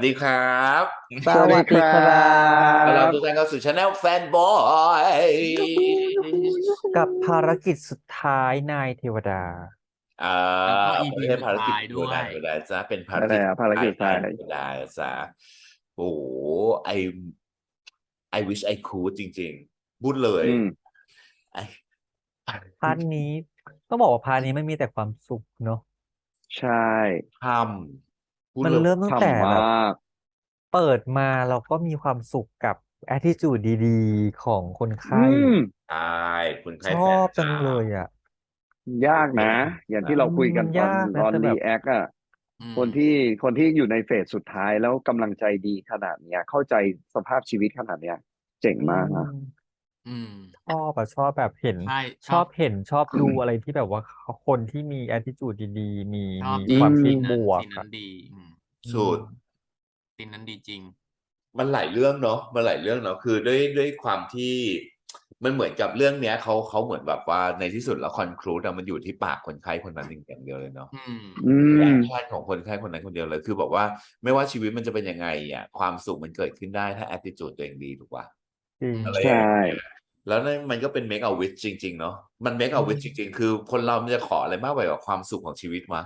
วัสดีครับสวัสดีครับต้อนรับทุกท่านเข้าสู่ช anel แฟนบอยกับภารกิจสุดท้ายนายเทวดาอ่าแล้วก็ EP ไม่ใช่ภารกิจสุดท้ายด้วยเวลาจ้ะเป็นภารอะไรกิจอะภารกิจสุดท้ายเวลาจ้ะโอ้โห I I wish I could จริง ๆ พูดเลยอืมไอ้พาร์ทนี้ต้องบอกว่าพาร์ทนี้ไม่มีแต่ความสุขเนอะใช่ทำ พูดมันเลยเริ่มตั้งแต่ทำแบบมากเปิดมาเราก็มีความสุขกับ attitude ดีๆ ของคนไข้อืมใช่คุณไข้ชแฟอนบจังจ๋าเลยอะ ยากนะ อย่างที่เราคุยกันตอนยากนะตอนแต่แบบรีแอคอะอืมคนที่คนที่อยู่ในเฟสสุดท้ายแล้วกำลังใจดีขนาดเนี้ย เข้าใจสภาพชีวิตขนาดเนี้ย เจ๋งมากนะ อืมอืม ชอบอะชอบแบบเห็น ใช่ชอบเห็นชอบดูอะไรที่แบบว่าคนที่มี attitude ดีๆ มีชอบมีความอืมคิดซีนบนั้นวกซีนนั้อะนดี อืมสุดซีนนั้นดีจริง มันหลายเรื่องเนาะ มันหลายเรื่องเนาะ คือด้วยด้วยความที่มันเหมือนกับเรื่องเนี้ยเขาเขาเหมือนแบบว่าในที่สุดแล้วคอนคลูดมันอยู่ที่ปากคนไข้คนนั้นอย่างเดียวเลยเนาะ อืม อืแอม คชั่นของคนไข้คนนั้นคนเดียวเลย คือบอกว่าไม่ว่าชีวิตมันจะเป็นยังไงอะความสุขมันเกิดขึ้นได้ถ้า attitude ตัวเองดีถูกป่ะ จริงอะไรอย่างใช่ เงี้ย แล้วนั่นมันก็เป็น make a wish จริง ๆ เนาะมัน make a wish จริง ๆ คือคนเรามันจะขออะไรมากไปกว่าความสุขของชีวิตวะ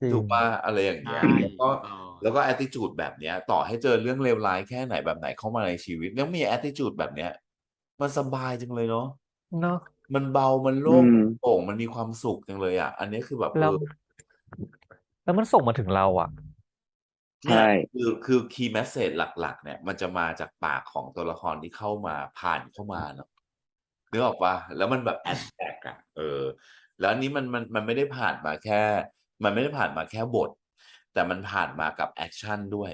จริง ถูกป่ะอะไรอย่างเงี้ยใช่แล้วก็เออแล้วก็ attitude แบบเนี้ย ต่อให้เจอเรื่องเลวร้ายแค่ไหนแบบไหนเข้ามาในชีวิตแล้วมี attitude แบบเนี้ย มันสบายจังเลยเนาะเนาะ มันเบามันโล่งอืมมันโปร่งมันมีความสุขจังเลยอะ อันนี้คือแบบแล้ว เออ แล้วมันส่งมาถึงเราอะเนี่ย ใช่คือคือ key message หลัก ๆ เนี่ย มันจะมาจากปากของตัวละครที่เข้ามาผ่านเข้ามาเนาะนึกออกปะแล้วมันแบบแอนแทกอะเออ แล้วอันนี้มันมันมันไม่ได้ผ่านมาแค่ มันไม่ได้ผ่านมาแค่บท แต่มันผ่านมากับแอคชั่นด้วย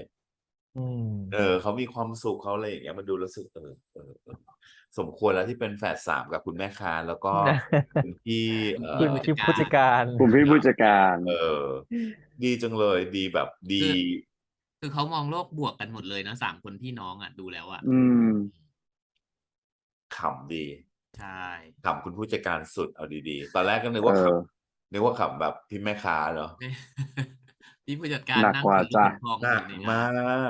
อืมเออเขามีความสุขเขาอะไรอย่างเงี้ยมันดูรู้สึกเออเออเออสมควรแล้วที่เป็นแฝดสามกับคุณแม่ค้าแล้วก็คุณพี่เอคุณอที่ผู้จัดการกลุ่มพี่ผู้จัดการ เออ ดีจังเลย ดีแบบดี คือเขามองโลกบวกกันหมดเลยนะสามคนพี่น้องอะดูแล้วอะอืมขำดีใช่ขำคุณผู้จัดการสุดเอาดีๆ ตอนแรกก็นึกว่าเอขอำนึกว่าขำแบบพี่แม่ค้าเนาะพี่ผู้จัดการหนักนั่งกว่าถือจ้ะเหรียญทองหนักอยู่ในมนั้นา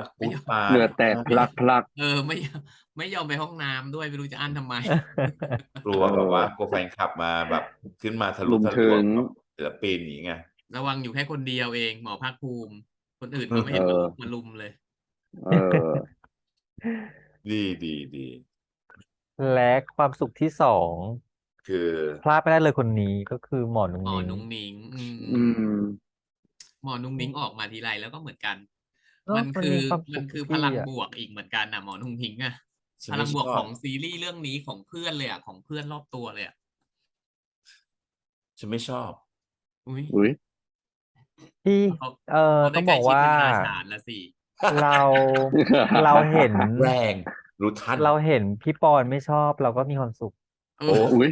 กพูดปาเหงื่อแตกพลักพลัก เออไม่ยอมไม่ยอมไปห้องน้ำด้วยไม่รู้จะอั้นทำไม กลัวเออแบบว่ากลัวแฟนคลับมาแบบขึ้นมาทะลุลุมทะลถึวงงแบบศิลปินอย่างงี้ไงระวังอยู่แค่คนเดียวเอง หมอภาคภูมิ คนอื่นเขาไม่เห็นเอมาอลุมมาลุมเลย เออ ดีดีดี และความสุขที่สองคือ พลาดไม่ได้เลยคนนี้ก็คือหมอนุงหมอนิ้งนุ้งนิ้งอืมอืม หมอนุ้งนิ้งออกมาทีไรแล้วก็เหมือนกัน เนอะมันมันคืมีอความสุมันขคือทุกพลังที่อะบวกอีกเหมือนกันนะหมอนุ้งนิ้งอะฉันพไม่ลังบวกชอบของซีรีส์เรื่องนี้ของเพื่อนเลยอะของเพื่อนรอบตัวเลยอะฉันไม่ชอบ อุ้ยอุ้ย ที่เขาเอ่อเขาต้ได้องใกบล้อกชิดว่าเป็นราชาญละสิ เรา เราเห็น แรงรู้ทันเราเห็นพี่ปอนไม่ชอบเราก็มีความสุขเอโอ้ออุ้ย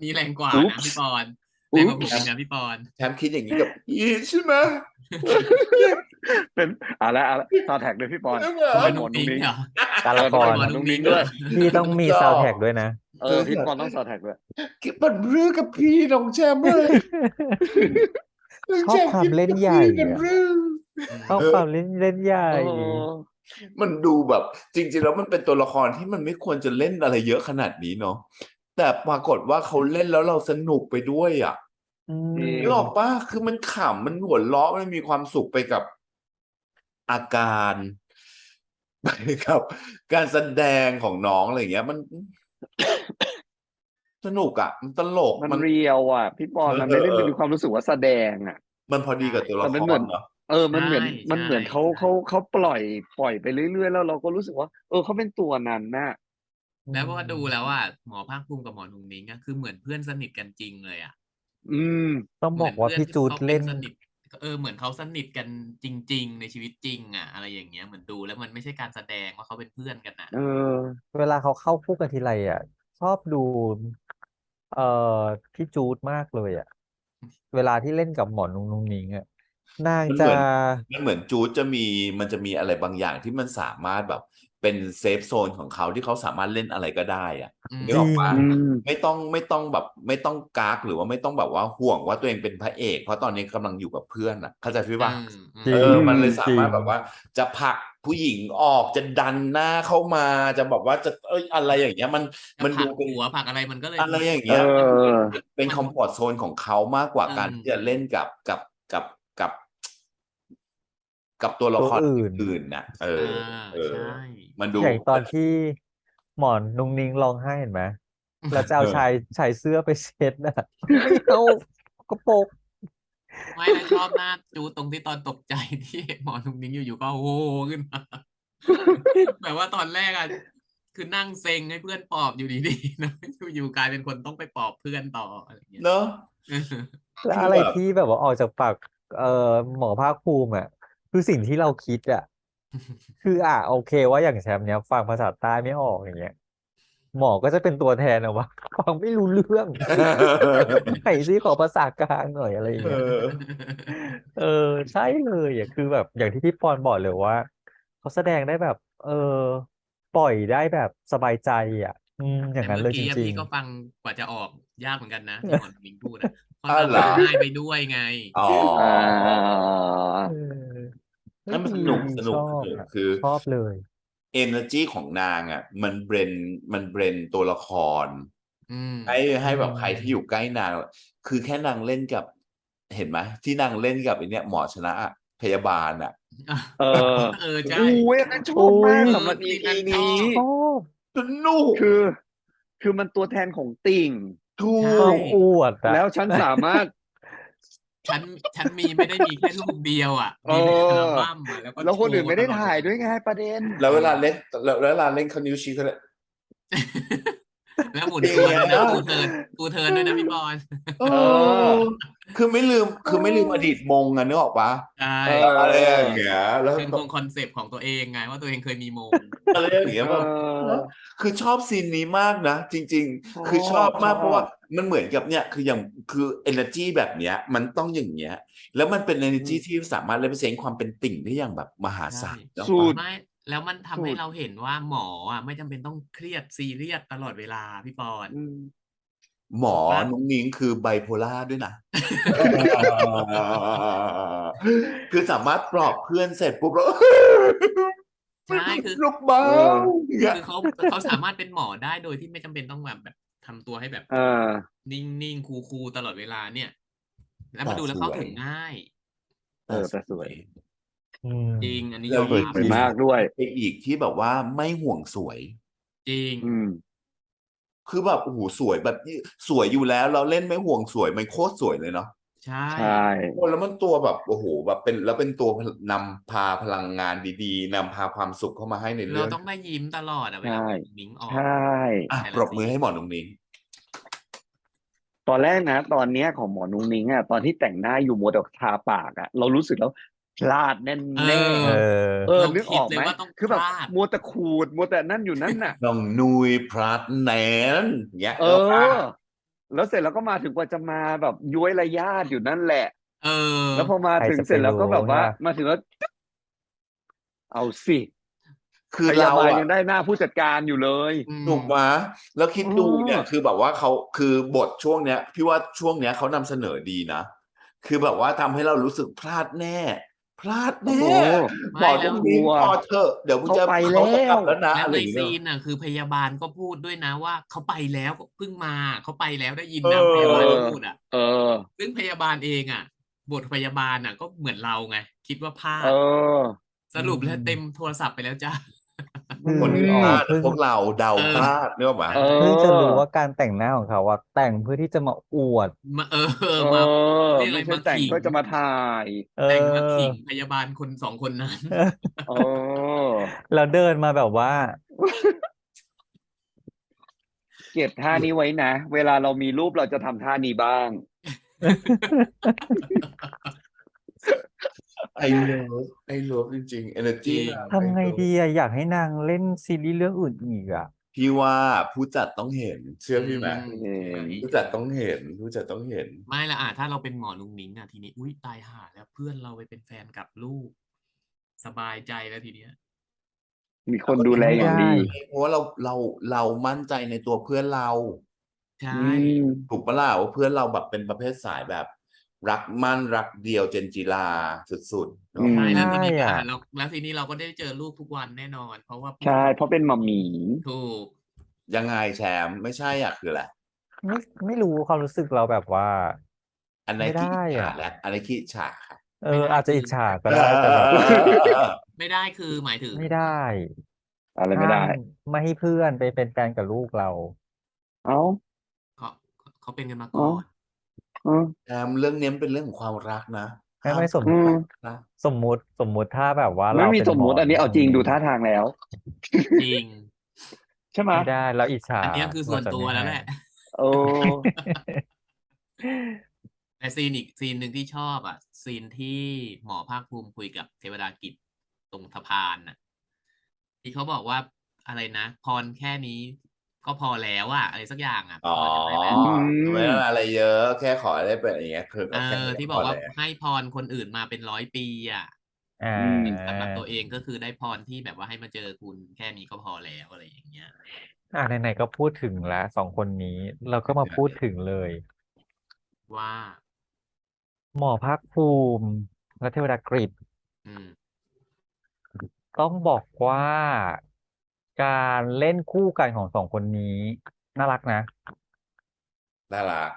นี่แรงกว่าอุ๊นะปส์พี่ปอนอุ๊แรงปกว่าส์ผมอีกนะพี่ปอน แชมป์คิดอย่างนี้กับอีใช่ไหม เป็นอะไรอะไรต่อแท็กเลยพี่ปอนเรื่องเหรอต้องหมเป็อนหมนุ้องนุ้งนิ้งนิ้งเหรอการละคเออรต้องเป็นหมอนุ้งนิ้งด้วยพี่ต้องมีซาวแท็กด้วยนะเออพี่ปอนต้องต่อแท็กด้วยคิดมันเรื่องกับพี่น้องแชมป์เลยชอบความเล่นใหญ่กันอะเรื่องชอบความเล่นเล่นใหญ่โอ้มันดูแบบ จริง ๆ แล้วมันเป็นตัวละครที่มันไม่ควรจะเล่นอะไรเยอะขนาดนี้เนาะแต่ปรากฏว่าเขาเล่นแล้วเราสนุกไปด้วยอะอืมจริงนึกออกปะคือมันขำมันหัวเราะมันมีความสุขไปกับ อาการไปกับ การแสดงของน้องอะไรอย่างเงี้ย มัน สนุกอะ มันตลกมันมันเรียวอะ พี่ปอนเออมันไม่ได้เออมีความรู้สึกว่าแสดงอะ มันพอดีกับตัวละแต่คมันเหมืรอนเนาะเออ มันเหมือนใช่มันเหมือนใช่เขาใช่เขาเขาปล่อยปล่อยไปเรื่อยๆ แล้วเราก็รู้สึกว่า เออเขาเป็นตัวนั้นน่ะ แล้วพอดูแล้วอะหมอภาคภูมิกับหมอนุ้งนิ้งอะคือเหมือนเพื่อนสนิทกันจริงเลยอะอืม ต้องบอกว่าเหมืนพี่จูดพื่อนที่ขาเล่นป็สนิท เออเหมือนเขาสนิทกันจริง ๆ ในชีวิตจริงอะอะไรอย่างเงี้ยเหมือนดูแล้วมันไม่ใช่การแสดงว่าเขาเป็นเพื่อนกันนะเออ เวลาเขาเข้าคู่กันทีไรอะ ชอบดู เอ่อพี่จูดมากเลยอะ เวลาที่เล่นกับหมอนุงนุงนิงอะนางมันจะ เหมือนมันเหมือนจูดจะมีมันจะมีอะไรบางอย่างที่มันสามารถแบบ เป็นเซฟโซนของเขาที่เขาสามารถเล่นอะไรก็ได้อะอืมนึกออกปะจริงอืมไม่ต้องไม่ต้องแบบ ไม่ต้องกากหรือว่าไม่ต้องแบบว่าห่วงว่าตัวเองเป็นพระเอก เพราะตอนนี้กำลังอยู่กับเพื่อนอะเข้าใจพี่ปะอืมอืมจริเองอมันเลยสามารถจริงแบบว่า จะผลักผู้หญิงออกจะดันหน้าเข้ามาจะบอกว่าจะเอ้ยอะไรอย่างเงี้ย มันจะมันผลัดูกเป็นหัวผลักอะไรมันก็เลยอะไรอย่างเอเงี้ยอเป็นคอมฟอร์ทโซนของเขามากกว่าอืมการที่จะเล่นกับกับกับ กับกับตัวละครตัวอื่น อื่นนะเอออ่าเออ ใช่ มันดู อย่างตอนที่หมอนนุงนิงร้องไห้เห็นไหมแล้วจะเอาเออ ชายชายเสื้อไปเช็ดน่ะไม่เอากระโปรงไม่แล้วชอบหน้าจูตรงที่ตอนตกใจที่หมอนุงนิ้งอยู่ๆก็โอ้โหขึ้นมา แบบว่าตอนแรกอะคือนั่งเซ็งให้เพื่อนปลอบอยู่ดีๆนะอยู่ๆกลายเป็นคนต้องไปปลอบเพื่อนต่ออะไรอย่างเงี้ยเนอะ แล้วอะไรที่แบบว่าออกจากปากเอ่อหมอภาคภูมิอะ คือสิ่งที่เราคิดอะคืออะโอเคว่าอย่างแชมป์เนี้ยฟังภาษาใต้ไม่ออกอย่างเงี้ย หมอก็จะเป็นตัวแทนอะว่าฟังไม่รู้เรื่องไหนซิขอภาษากลางหน่อยอะไรอย่างเอเงี้ยอเออ ใช่เลยอะคือแบบอย่างที่พี่ปอนบอกเลยว่าเขาแสดงได้แบบ เออ ปล่อยได้แบบสบายใจอะอืมอย่างแต่นั้นเมื่เลอยจกี้อะริงพี่ก็ฟังกว่าจะออกยากเหมือนกันนะที่หมอนุงนิ้งพูดอะเพราะอ้าวเราเหรอร้องไห้ไปด้วยไงอ๋อ นั่นมันดีสนุกดีสนุกชอบสนุกอะคือชอบเลย energy ของนางอะ มันเบรนมันเบรนตัวละครอืมให้ให้แบบอืมใครที่อยู่ใกล้นาง คือแค่นางเล่นกับ เห็นไหมที่นางเล่นกับไอเนี้ยหมอชนะอะพยาบาลอะ เออเออใช่อุ้ยอันนั้นชอบมากโอ้ยสำหรับซี EP นนั้นชอบนี้ชอบสนุกคือ คือมันตัวแทนของติ่งถูใช่ชอบกอวดอะแล้วฉันสามารถ ฉันฉันมีไม่ได้มีแค่รูปเดียวอะมีในอัลบั้มอะแล้วก็แล้วคนอื่นโชไม่ได้ตลอถ่ายด้วยไงประเด็น แล้วเวลาเล่นแล้วแล้วเวลาเล่นเขานิ้วชี้เขาเลยแล้วหมุนตัวด้วยนะเออกูเทิร์นกูเทิร์นด้วยนะพี่บอลเออคือไม่ลืมคือไม่ลืมอดีตมงอะนึกออกปะใช่เอออะไรอย่างเงี้ยแล้วคือคงคอนเซปต์ของตัวเองไงว่าตัวเองเคยมีโมงอะไรอย่างเงี้ยแบบเออคือชอบซีนนี้มากนะจริงชอบๆคือชอบมากชอบเพราะว่า มันเหมือนกับเนี่ยคืออย่างคือ energy แบบเนี้ย มันต้องอย่างเงี้ย แล้วมันเป็น energy ที่สามารถ represent ความเป็นติ่งได้อย่างแบบมหาศาลใช่เนอะ สุด ไม่แล้วมันทำให้สุดเราเห็นว่าหมออะไม่จำเป็นต้องเครียดซีเรียสตลอดเวลาพี่ปอนอืมหมอว่านุ้งนิ้งคือไบโพล่าด้วยนะ คือสามารถปลอบเพื่อนเสร็จปุ๊บแล้วใช่คือ ลูกเบาเอออย่างเงี้ยคือเขาเขาสามารถเป็นหมอได้โดยที่ไม่จำเป็นต้องแบบแบบ ทำตัวให้แบบเออนิ่งๆคูลๆตลอดเวลาเนี่ย แล้วมาดูแล้วเข้าถึงง่าย เออแต่สวยอืมจริง อันนี้แล้ยวอมสวยรับสวยมากด้วยไปอีกที่แบบว่าไม่ห่วงสวย จริงอืมคือแบบโอ้โหสวยแบบสวยอยู่แล้ว เราเล่นไม่ห่วงสวยมันโคตรสวยเลยเนาะใช่ใช่โอ้แล้วมันตัวแบบโอ้โหแบบเป็นแล้วเป็นตัวนำพาพลังงานดีๆนำพาความสุขเข้ามาให้ในเราเรื่องต้องได้ยิ้มตลอดอะเวลาใช่หนิงออกใช่อะแต่ละปรบมือซีนให้หมอนุ้งนิ้ง ตอนแรกนะ ตอนเนี้ยของหมอนุ้งนิ้งอะตอนที่แต่งหน้าอยู่มัวแต่ทาปากอะเรารู้สึกแล้วพลาดแน่เอแน่อเออเออเรานึกออกคิดไหมเลยว่าต้องคือแบบพลาด มัวแต่ขูดมัวแต่นั่นอยู่นั่นน่ะ น้องนุยพลัดแนนเงี้ยเอแล้วก็อ แล้วเสร็จแล้วก็มาถึงกว่าจะมาแบบย้วยระยาดอยู่นั่นแหละ เออ แล้วพอมาใครถึงจะไปเสร็จแล้วก็แบบว่ารู้นะมาถึงแล้ว เอาสิ คือพยาเราบาลอะยังได้หน้าผู้จัดการอยู่เลยอืมถูกไหมแล้วคิดดูเนี่ยอ๋อคือแบบว่าเขาคือบทช่วงเนี้ย พี่ว่าช่วงเนี้ยเขานำเสนอดีนะ คือแบบว่าทำให้เรารู้สึกพลาดแน่ พลาดโอ้แน่โหหมอนุ้งนิ้งไม่แล้วพอเถอะเดี๋ยวมึงจะเขาไปเขาจะกลับแล้วแล้วนะแล้วอะไรในอย่างซีเงี้ยนน่ะคือพยาบาลก็พูดด้วยนะว่าเขาไปแล้วเพิ่งมาเขาไปแล้วได้ยินเอนะอพยาบาลพูดอะเออ ซึ่งพยาบาลเองอะ บทพยาบาลอะ ก็เหมือนเราไงคิดว่าพลาดเออสรุปแล้วอืมเต็มโทรศัพท์ไปแล้วจ้า คือคนที่พลาดเพิ่งพวกเราเดาเออพลาดเนกอะไหมเออเพิ่งจะรู้ว่าการแต่งหน้าของเขาว่าแต่งเพื่อที่จะมาอวดมาเออเอมาอเรียกอะไรไม่ใช่มาแต่งขิงเพื่อจะมาถ่ายเอแต่งมาอขิงพยาบาลคนสองคนนั้นเออแล้วเดินมาแบบว่า เก็บท่านี้ไว้นะ เวลาเรามีรูปเราจะทำท่านี้บ้าง ไอเลิฟไอเลิฟจริงๆ energy จริงนางทำไงดีอะอยากให้นางเล่นซีรีส์เรื่องอื่นอีกอะพี่ว่าผู้จัดต้องเห็น เชื่อพี่ไหมอืเออผู้จัดต้องเห็น ผู้จัดต้องเห็น ไม่ละอะถ้าเราเป็นหมอนุงนิ้งอะทีนี้อุ้ยตายห่าแล้วเพื่อนเราไปเป็นแฟนกับลูก สบายใจแล้วทีเนี้ย มีคนดูแลอย่างดีเพราะว่าเราเราเรามั่นใจในตัวเพื่อนเรา ใช่ อืม ถูกปะล่ะว่าเพื่อนเราแบบเป็นประเภทสายแบบ รักมั่นรักเดียวเจนจิลาสุดๆอืมใช่แล้วทีนี้ใช่อะอะเราแล้วทีนี้เราก็ได้เจอลูกทุกวันแน่นอน เพราะว่าใช่เพราะเป็นมัมหมี ถูก ยังไงแชมป์ไม่ใช่อะคืออะไรไม่ไม่รู้ความรู้สึกเราแบบว่า อันไหนไม่ขี้ได้อิจฉาอะและอันไหนขี้อิจฉาค่ะเอออาจจะอิ จฉาก็ได้แต่แบบไม่ได้คือหมายถึงไม่ได้อะไรไม่ได้ ห้ามไม่ให้เพื่อนไปเป็นแฟนกับลูกเรา เอ้า เขาเขาเป็นกันมาอ๋ก่ออนเออแชมป์เรื่องนี้มันเป็นเรื่องของความรักนะ ไม่ไม่สมอืม นะสมมุติสมมุติถ้าแบบว่าไม่เรามีเป็นสมมุติหอันนี้เอาจริงดูท่าทางแล้ว จริง ใช่ไหมไม่ได้เราอิจฉาอันเนี้ยคือส่วนเราจะตัวไม่แล้วให้แหละโอ้ แต่ซีนอีกซีนหนึ่งที่ชอบอะ ซีนที่หมอภาคภูมิคุยกับเทวดากิจตรงสะพานน่ะ ที่เขาบอกว่าอะไรนะ พรแค่นี้ ก็พอแล้วอะอะไรสักอย่างอะอ๋อพอจำได้ไหมไม่ต้องอะไรเยอะ แค่ขอได้เป็นอย่างเงี้ยคือเอก็แค่อนี้ที่บอกว่าพแล้วให้พรคนอื่นมาเป็นร้อยปีอะอ่าอืมสำหรับตัวเองก็คือได้พรที่แบบว่าให้มาเจอคุณแค่นี้ก็พอแล้วอะไรอย่างเงี้ยอ่าไหนๆก็พูดถึงแล้วสองคนนี้เราก็มาพูดถึงเลย ว่า หมอภาคภูมิและเทวดากฤษอืมต้องบอกว่า การเล่นคู่กันของสองคนนี้ น่ารักนะ น่ารัก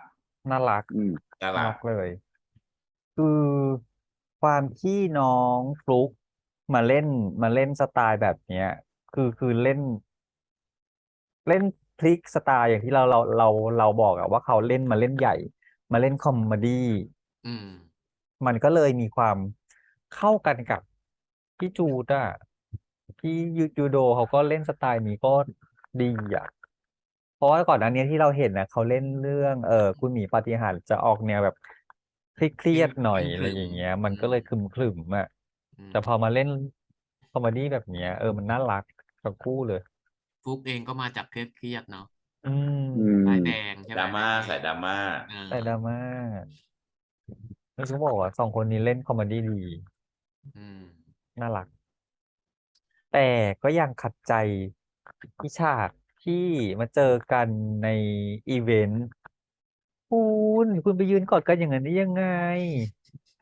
น่ารัก อืมน่าน่ารัรักกเลย คือความที่น้องฟลุกมาเล่นมาเล่นสไตล์แบบเนี้ย คือคือเล่น เล่นพลิกสไตล์อย่างที่เราเราเราเราบอกอะว่าเขาเล่นมาเล่นใหญ่ มาเล่นคอมเมดี้อืม มันก็เลยมีความเข้ากันกับพี่จูดอะ พี่ยูยูโดเขาก็เล่นสไตล์นี้ก็ดีอะเพราะว่าก่อนหน้านี้ที่เราเห็นนะเขาเล่นเรื่อง เออคุณหมีปาฏิหาริย์จะออกแนวแบบเครียดๆหน่อยเคอะไรลิ้มๆอย่างเงี้ย มันอืมก็เลยคลึมๆอะอืมแต่พอมาเล่นคอมเมดี้แบบเนี้ย เออมันน่ารักทั้งคู่เลยฟุกเองก็มาจากเครียดๆเนาะอืมอืมสายแดงใช่ไหดมราม่าใส่ดราม่าเออใส่ดราม่าแล้วก็บอกว่าสองคนนี้เล่นคอมเมดี้ดี อืมน่ารัก แต่ก็ยังขัดใจที่ฉากที่มาเจอกันในอีเวนต์คุณคุณไปยืนกอดกันอย่างนั้นได้ยังไง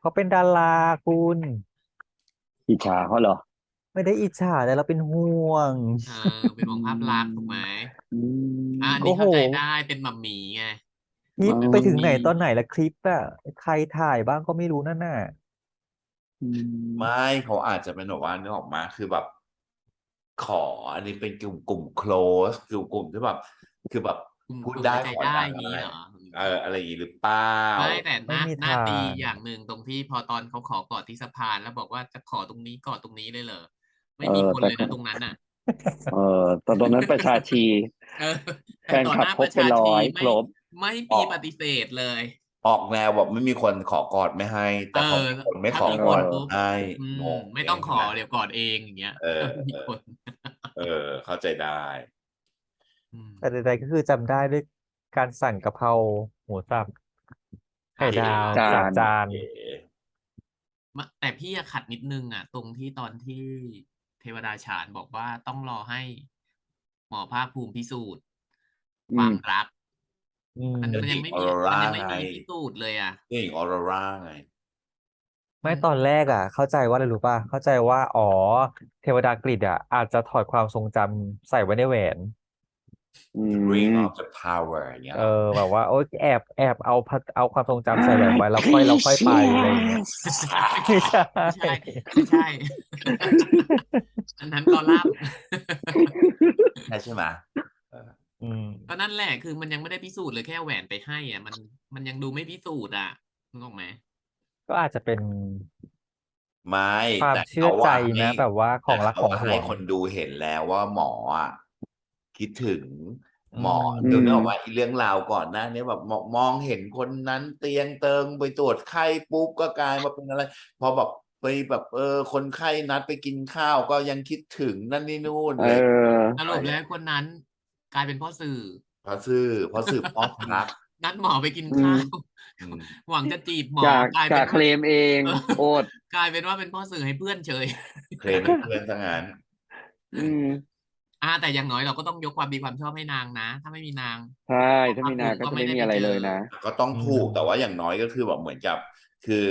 เขาเป็นดาราคุณ อิจฉาเขาเหรอไม่ได้อิจฉาแต่เราเป็นห่วงเออเป็นห่วงภาพลักษณ์ถูกไหมอืม อะอันโอ้นี้โหเข้าใจได้เป็นหมัมหมีไงนี่อ๋อไปถึงไหนมี ตอนไหนละคลิปอะใครถ่ายบ้างก็ไม่รู้นั่นน่ะอืมไม่เขาอาจจะเป็นแบบว่านึกออกมาคือแบบ ขอ อันนี้เป็นกลุ่มกลุ่ม close กลุ่มกลุ่มที่แบบคือแบบกลุ่มพูดกลุ่มได้ใจขอได้ได้อย่างนี้เหรอเอออะไรอย่างงี้หรือเปล่าไม่แต่ไม่น่ามีน่าตีทางอย่างหนึ่งตรงที่พอตอนเขาขอกอดที่สะพานแล้วบอกว่าจะขอตรงนี้กอดตรงนี้เลยเหรอไม่มีเออคนแต่เลยนะตรงนั้นน่ะเออตอนตอนนั้นประชาชีเออแฟแต่นต่อคลับหน้าครปบระเป็นชาร้ชีอยไม่ครบไม่มีปฏิเสธเลย ออกแนวแบบไม่มีคนขอกอดไม่ให้ แต่พอเออมีคนไม่ถ้าขอมีกคอนดปุ๊บ ให้อืงมงไม่ต้องขอเองนะเดี๋ยวกอดเองอย่างเงี้ยเออถ้ามีเออคนเออ เข้าใจได้อืมแต่ใดๆก็คือจำได้ด้วยการสั่งกะเพราหมูสับไข่ดาวจาน สามจาน เอ๋มะแต่พี่อะขัดนิดนึงอะ ตรงที่ตอนที่เทวดาฉานบอกว่าต้องรอให้ หมอภาคภูมิพิสูจน์ อืม ความรัก อืมมันเดี๋ยวมันยังหญิไม่งอมีอโรมันรายังไม่ไงมีพิสูจน์เลยอะ นี่หญิงออโรราไง ไม่ตอนแรกอะ เข้าใจว่าอะไรรู้ป่ะ เข้าใจว่า อ๋อ เทวดากฤษอะ อาจจะถอดความทรงจำใส่ไว้ในแหวนอืม Ring of the Power อย่างเงี้ยเออ แบบว่า โอ๊ยแอบแอบเอาพัดเอาความทรงจำใส่แหวนไว้แล้วค่อยเราค่อยไปอะไรอย่างเงี้ยไม่ใช่ ไม่ใช่ไม่ใช่ อันนั้นกอลัมน์ ใช่ใช่ไหมเอออืม ก็นั่นแหละคือมันยังไม่ได้พิสูจน์เลยแค่แหวนไปให้อะ มันมันยังดูไม่พิสูจน์อะนึกออกไหมก็อาจจะเป็นไม่ความแต่เชื่อเขาใจอะนะให้แบบว่าของรักแต่ของเขาห่วให้ง คนดูเห็นแล้วว่าหมออะคิดถึงหมออืมดูนึกออกว่าไอ้เรื่องราวก่อนหน้านี้แบบมองมองเห็นคนนั้นเตียงเติงไปตรวจไข้ปุ๊บก็กลายมาเป็นอะไร พอแบบไปแบบเออคนไข้นัดไปกินข้าวก็ยังคิดถึงนั่นนี่นู่นเอเลย อ สรุปแล้วคนนั้น กลายเป็นพ่อสื่อ เพราะซื่อเพราะสืบพ่อรัก นัดหมอไปกินอืมข้าวอืม หวังจะจีบหมอจากกลายจาเป็กนเคลมเองเออโอดกลายเป็นว่าเป็นพ่อสื่อให้เพื่อนเฉย เคลมเป็นเพื่อนซะงั้นอืมอ่า แต่อย่างน้อยเราก็ต้องยกความดีความชอบให้นางนะ ถ้าไม่มีนาง ใช่ถ้ามีนาก็จะไม่มีอะไรเลยนะ ก็ต้องถูกอืมแต่ว่าอย่างน้อยก็คือแบบเหมือนกับ คือ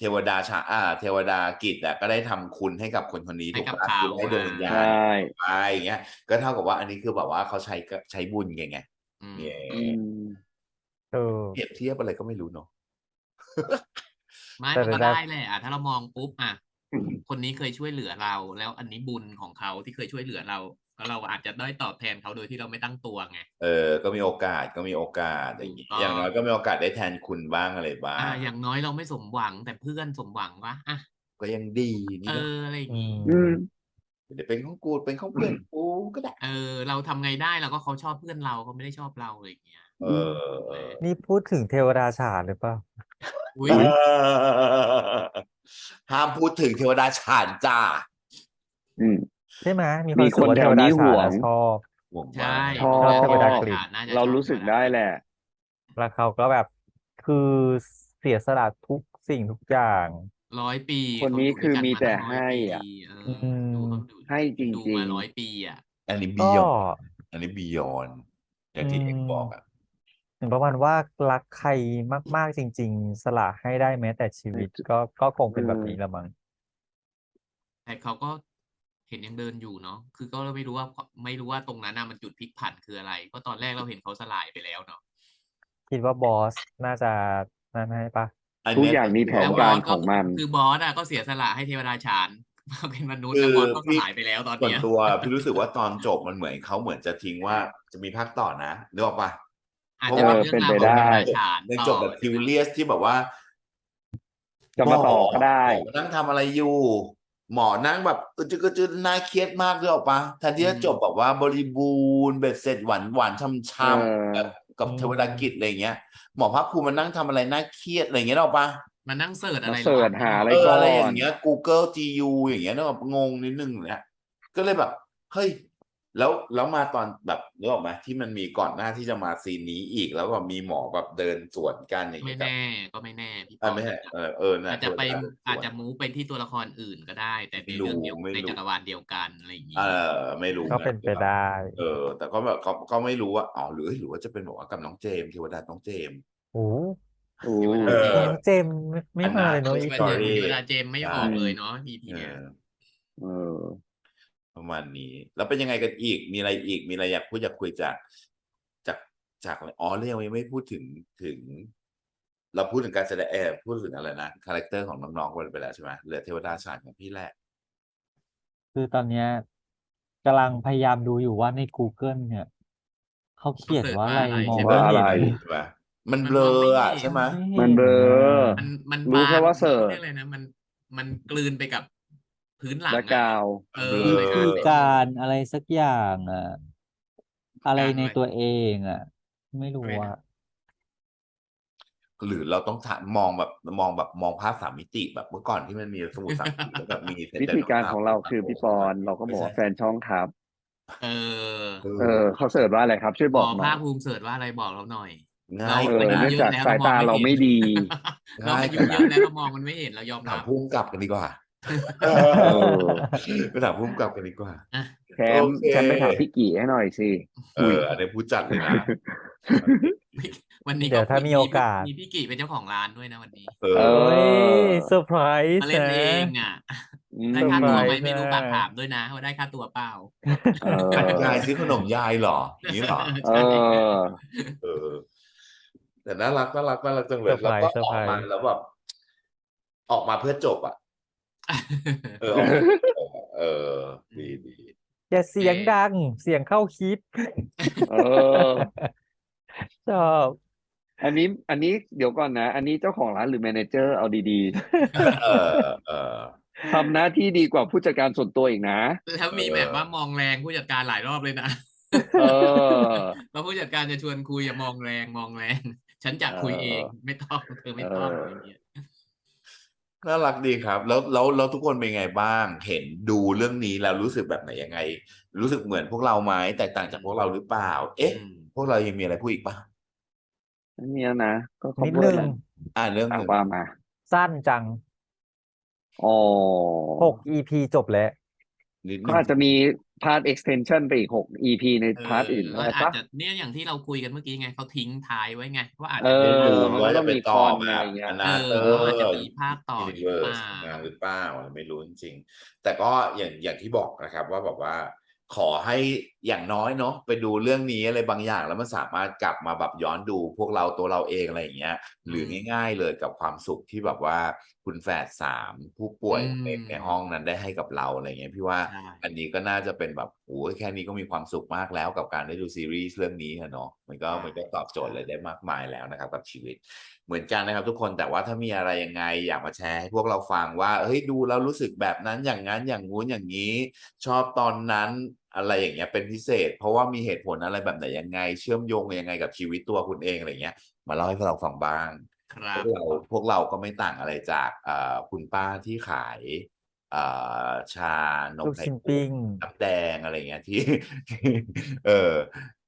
เทวดาชาอ่า เทวดากิจอะก็ได้ทำคุณให้กับคนคนนี้ให้ถูกกับปะเขาคือให้ดวงวิญญาใชณ่ไปอย่างเงี้ย ก็เท่ากับว่าอันนี้คือแบบว่าเขาใช้ก็ใช้บุญไงไงอืมเนี่ยอืมเออเปรียบเทียบอะไรก็ไม่รู้เนาะไม่แต่มันก็ระดับได้แหละอะถ้าเรามองปุ๊บอะคนนี้เคยช่วยเหลือเรา แล้วอันนี้บุญของเขาที่เคยช่วยเหลือเรา แล้วเราอาจจะได้ตอบแทนเขาโดยที่เราไม่ตั้งตัวไง เออ ก็มีโอกาสก็มีโอกาสอย่างงี้ถูกต้องอย่างน้อยก็มีโอกาสได้แทนคุณบ้างอะไรบ้าอ่างอย่างน้อยเราไม่สมหวังแต่เพื่อนสมหวังวะอะก็ยังดีเอนี่นะออะไรอย่างอืงี้มอืมเดี๋ยวเป็นของกูเป็นของเพื่อนกูก็ได้เออ เราทำไงได้เราก็เขาชอบเพื่อนเราเขาไม่ได้ชอบเราอะไรอย่างเงี้ยเออเออนี่พูดถึงเทวดาฉานหรือเปล่าอุ้ยเออห้ามพูดถึงเทวดาฉานจ้า อืม ใช่ไหมมีมีคนรู้สึกว่าคนแถเทววนี้ดาฉาห่นวงอะชอบห่วงใช่มากชอบเทวดากฤษน่าจะเราชอบรู้สึกได้แหละ แล้วเขาก็แบบคือเสียสละทุกสิ่งทุกอย่างร้อยปี คนนี้เขายู่ด้วยกัคือมีมาแต่ตั้งร้ยให้ปีอะเอออืมดูเขาดูให้จริงๆดูมาร้อยปีอะ อันนี้บีก็ยอนอันนี้บียอนอย่างที่เอกบอกอะเหมือนประมาณว่ารักใครมาก ๆ จริง ๆ สละให้ได้แม้แต่ชีวิตก็ก็คงเป็นแบบนี้ละมั้งแต่เขาก็ เห็นยังเดินอยู่เนาะคือก็ไม่รู้ว่าไม่รู้ว่าตรงนั้นน่ะมันจุดพลิกผันคืออะไร เพราะตอนแรกเราเห็นเขาสลายไปแล้วเนาะคิดว่าบอสน่าจะนั่นให้ปะอันทุกเนี้ยอย่างมีแผนแล้วบกาอรสขก็องมัน คือบอสอะก็เสียสละให้เทวดาฉานมาเป็นมนุษย์คืแล้วอบอสก็สพี่ลายไปแล้วตอนส่วนเนี้ยตัวพี่รู้สึกว่าตอนจบมันเหมือนเขาเหมือนจะทิ้งว่าจะมีภาคต่อนะนึกออกปะอาจเพราะจะว่าเป็นเรื่องราวเป็นไปของได้เทวดาฉานในต่อจบแบบคิวเลียสที่แบบว่าจะมาต่อก็ได้หมอนั่งทำอะไรอยู่ หมอนั่งแบบอึจึกอึจึกน่าเครียดมากเลยออกปะแทนที่จะจบแบบว่าบริบูรณ์เบ็ดเสร็จหวานหวานช่ำเอช่ำอแบบกับอืมเทวดากิจอะไรเงี้ย หมอภาคภูมิมันนั่งทำอะไรน่าเครียดอะไรเงี้ยหรอกปะมานั่งเสิร์ชอะไรมาเสิร์ชหาอะไรเออก่อนอะไรอย่างเงี้ย Google GU อย่างเงี้ยนึกแบบงงนิดนึงเนี่ยก็เลยแบบเฮ้ย แล้วแล้วมาตอนแบบนึกออกไหมที่มันมีก่อนหน้าที่จะมาซีนนี้อีกแล้วก็มีหมอแบบเดินสวนกันอย่างไม่เงี้ยกับแน่ก็ไม่แน่พี่ปอ่าอไม่ใช่เออเออน่อาจจะไปเทวดเดินสวนอาจจะมูฟไปที่ตัวละครอื่นก็ได้ แต่ในไม่รู้เรื่องเดียวไม่ในรู้จักรวาลเดียวกันอะไรอย่างงี้ เออไม่รู้ก็เป็นไปได้ เออ แต่ก็แบบก็ก็ไม่รู้ว่าอ๋อหรือหรือว่าจะเป็นบอกว่ากับน้องเจมส์เทวดาน้องเจมส์ โอ้โอ้เออน้องเจมส์ไม่ไม่มาเลยเนาะอัอีนพีนั้นเว Story ลาเจมไม่ออกเลยเนาะ EP เอเนี้ย อ เออ ประมาณนี้ แล้วเป็นยังไงกันอีก มีอะไรอีก มีอะไรอยากพูดอยากคุยจาก จากจากอะไรอ๋อเรื่องยังไม่พูดถึงถึง เราพูดถึงการแสดงเออพูดถึงอะไรนะคาแรคเตอร์ของน้องๆไปแล้วใช่ไหมเหลือเทวดาฉานของพี่แหละคือตอนเนี้ยกำลังพยายามดูอยู่ว่าใน Google เนี่ยเขาเขียนว่าอะไรมองเห็นไม่ว่าเห็อะไร น ใช่ไหมมันเบลออะใช่ไหมไม่เห็มันเบลอ มันมันรู้แค่บงว่าเสิร์ชรียกอะไรนะมันมันกลืนไปกับ พื้นหลังแบ็กกราวด์เอเบอลอเลยคือไม่การอะไรสักอย่างอะ อะไรการในอะไรตัวเองอะ ไม่รู้อะไรนะอะหรือเราต้องถามมองแบบมองแบบมองภาพสามมิติแบบเมื่อก่อนที่มันมีสมุดสามมิติแล้วแบบมีวิธีการของเราคือพี่ปอนเราก็บอกว่าแฟนช่องครับ เออเออเขาเสิร์ชว่าอะไรครับ ช่วยบบออกกหน่อภายคภูมิเสิร์ชว่าอะไรบอกเราหน่อย ง่ายเอกว่าอนั้นเนื่องจากสายตาเราไม่ดี เราอายุเยอะแล้วเรามองมันไม่เห็นเรายอมถารัมบ พุ่มกลับกันดีกว่าอ ไปถามพุ่มกลับกันดีกว่าอะแชมป์โอเค แชมป์ไปถามพี่กี่ให้หน่อยสิ เอออันนี้ผู้จัดเลยนะวันนี้เดี๋ยวถ้ามีโอกาส มีพี่กี่เป็นเจ้าของร้านด้วยนะวันนี้เอเอ อ เฮ้ยอเซอร์ไพรส์มาเล่นนะเองอะอืมได้ค่าตัวไหมเซอร์ไพรส์ไม่รู้นะฝากถามด้วยนะว่าได้ค่าตัวเปล่า เออยายซื้อขนมยายเหรออย่างนี้เหรอ เออ เออแต่น่ารักน่ารักน่ารักจังเลยเซอร์ไพแล้วรส์ก็เซอร์ออไพรกส์มาแล้วแบบออกมาเพื่อจบอะ เออออกมาเพื่อจบอะเออดีดีอย่าเสียงดัง เสียงเข้าคลิปเออ ชอบ อันนี้ อันนี้เดี๋ยวก่อนนะ อันนี้เจ้าของร้านหรือแมเนเจอร์เอาดีเออเออ ๆทำหน้าที่ดีกว่าผู้จัดการส่วนตัวอีกนะ แล้วมีแบบว่ามองแรงผู้จัดการหลายรอบเลยนะเออแล้วผู้จัดการจะชวนคุยอย่ามองแรงมองแรง ฉันจะคุยเองเออไม่ต้องเธอไม่ต้องเออออะไรอย่างเงี้ย น่ารักดีครับ แล้วแล้วแล้วทุกคนเป็นไงบ้าง เห็นดูเรื่องนี้แล้วรู้สึกแบบไหนยังไง รู้สึกเหมือนพวกเราไหมแตกต่างจากพวกเราหรือเปล่า เอ๊ะอืมพวกเรายังมีอะไรพูดอีกปะไม่มีแล้วนะก็ครบนิดถ้วนึงแล้วอ่าเรื่องหอะนึ่งว่ามาสั้นจังอ๋อหก EP จบแล้ว นิดนึก็งอาจจะมี พาร์ท extension ไปอีกหก EP ในเอพาร์ทอื่นอก็ก็ได้อาจปะจะเนี่ยอย่างที่เราคุยกันเมื่อกี้ไงเขาทิ้งท้ายไว้ไงว่าอาจเอจะอเป็นดูมันว่าก็ต้จะองไปมีต่อคอนแบอะไรบเงี้ยอเอนาอเตอว่าอาจจะร์มีภาคต่อยูอีนิกเวหรืออเปร์ล่า หรือเปล่าเราไม่รู้จริงๆแต่ก็อย่างอย่างที่บอกนะครับ ว่าแบบว่า ขอให้อย่างน้อยเนาะไปดูเรื่องนี้อะไรบางอย่าง แล้วมันสามารถกลับมาแบบย้อนดูพวกเราตัวเราเองอะไรอย่างเงี้ย หรืออืมง่าย ๆ เลยกับความสุขที่แบบว่า คุณแฝดสามผู้ป่วยอืมในในห้องนั้นได้ให้กับเราอะไรเงี้ยพี่ว่าใช่อันนี้ก็น่าจะเป็นแบบโอ้ยแค่นี้ก็มีความสุขมากแล้วกับการได้ดูซีรีส์เรื่องนี้อะเนาะมันก็ใช่มันก็ตอบโจทย์อะไรได้มากมายแล้วนะครับ กับชีวิต เหมือนกันนะครับ ทุกคนแต่ว่าถ้ามีอะไรยังไงอยากมาแชร์ให้พวกเราฟังว่าเฮ้ยดูแล้วรู้สึกแบบนั้นอย่างนั้นอย่างงู้นอย่างนี้ ชอบตอนนั้นอะไรอย่างเงี้ยเป็นพิเศษ เพราะว่ามีเหตุผลอะไรแบบไหนยังไง เชื่อมโยงยังไงกับชีวิตตัวคุณเองอะไรเงี้ย มาเล่าให้พวกเราฟังบ้าง ครัพบวกเราพวกเราก็ไม่ต่างอะไรจากเอ่อคุณป้าที่ขายเอ่อชานมลูกไข่ชิ้นมุกปิ้ง น้ำแดงอะไรเงี้ยที่เออ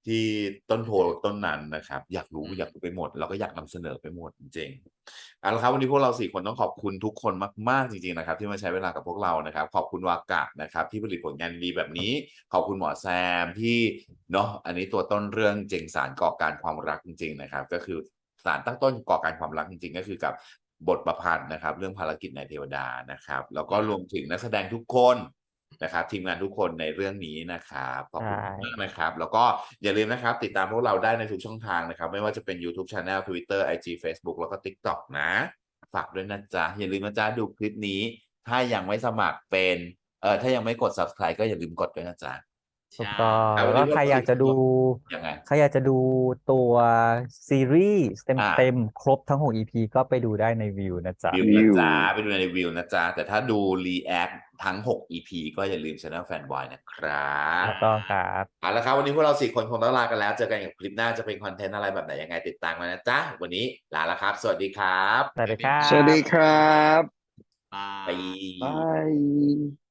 ที่ต้นโพต้นนั้นนะครับ อยากรู้อืม อยากรู้ไปหมด เราก็อยากนำเสนอไปหมดจริงๆเอาละครับวันนี้พวกเราสี่คนต้องขอบคุณทุกคนมาก ๆ จริง ๆ นะครับ ที่มาใช้เวลากับพวกเรานะครับ ขอบคุณวากะนะครับ ที่ผลิตผลงานดีๆแบบนี้ ขอบคุณหมอแซมที่เนาะอันนี้ตัวต้นเรื่องเจงสารก่อการความรักจริง ๆ นะครับ ก็คือ สารตั้งต้นก่อการความรักจริงๆ ก็คือกับบทประพันธ์นะครับ เรื่องภารกิจในเทวดานะครับ แล้วก็รวมถึงนักแสดงทุกคนนะครับ ทีมงานทุกคนในเรื่องนี้นะครับขอบคุณใช่มากนะครับ แล้วก็อย่าลืมนะครับ ติดตามพวกเราได้ในทุกช่องทางนะครับ ไม่ว่าจะเป็น YouTube Channel Twitter IG Facebook แล้วก็ TikTok นะฝากด้วยนะจ๊ะ อย่าลืมนะจ๊ะดูคลิปนี้ ถ้ายังไม่สมัครเป็นเออถ้ายังไม่กด subscribe ก็อย่าลืมกดด้วยนะจ๊ะ ถูกต้องใช่แล้วก็ใครอยากจะดูยังไงใครอยากจะดูตัวซีรีส์เต็มอ่าเต็มครบทั้ง 6 EP ก็ไปดูได้ในวิวนะจ๊ะวิววินะวจ๊ะไปดูในวิวนะจ๊ะ แต่ถ้าดู React ทั้ง 6 EP ก็อย่าลืม Channel Fanboy นะครับถูกต้องครับเอาละครับ วันนี้พวกเราสี่คนคงต้องลากันแล้ว เจอกันกับคลิปหน้าจะเป็นคอนเทนต์อะไรแบบไหนยังไงติดตามมานะจ๊ะ วันนี้ลาแล้วครับ สวัสดีครับ สวัสดีครับ สวัสดีครับบาไปยบาย